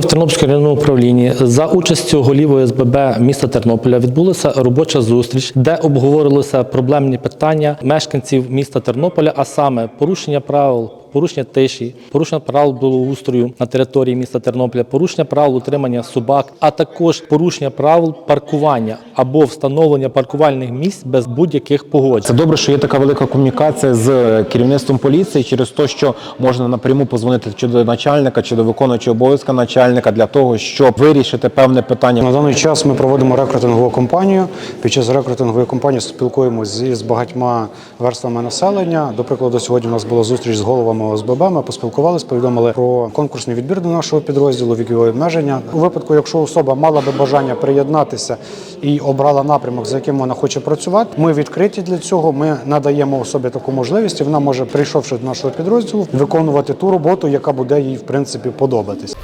В Тернопільському районному управлінні за участю голів ОСББ міста Тернополя відбулася робоча зустріч, де обговорилися проблемні питання мешканців міста Тернополя, а саме порушення правил. Порушення тиші, порушення правил благоустрою на території міста Тернополя, порушення правил утримання собак, а також порушення правил паркування або встановлення паркувальних місць без будь-яких погоджень. Це добре, що є така велика комунікація з керівництвом поліції через те, що можна напряму позвонити чи до начальника, чи до виконуючого обов'язка начальника для того, щоб вирішити певне питання. На даний час ми проводимо рекрутингову кампанію. Під час рекрутингової кампанії спілкуємося з багатьма верствами населення. До прикладу, сьогодні у нас була зустріч з головами ОСББ. бабами поспілкувалися, повідомили про конкурсний відбір до нашого підрозділу, вікові обмеження. У випадку, якщо особа мала би бажання приєднатися і обрала напрямок, за яким вона хоче працювати, ми відкриті для цього. Ми надаємо особі таку можливість, і вона може, прийшовши до нашого підрозділу, виконувати ту роботу, яка буде їй в принципі подобатись.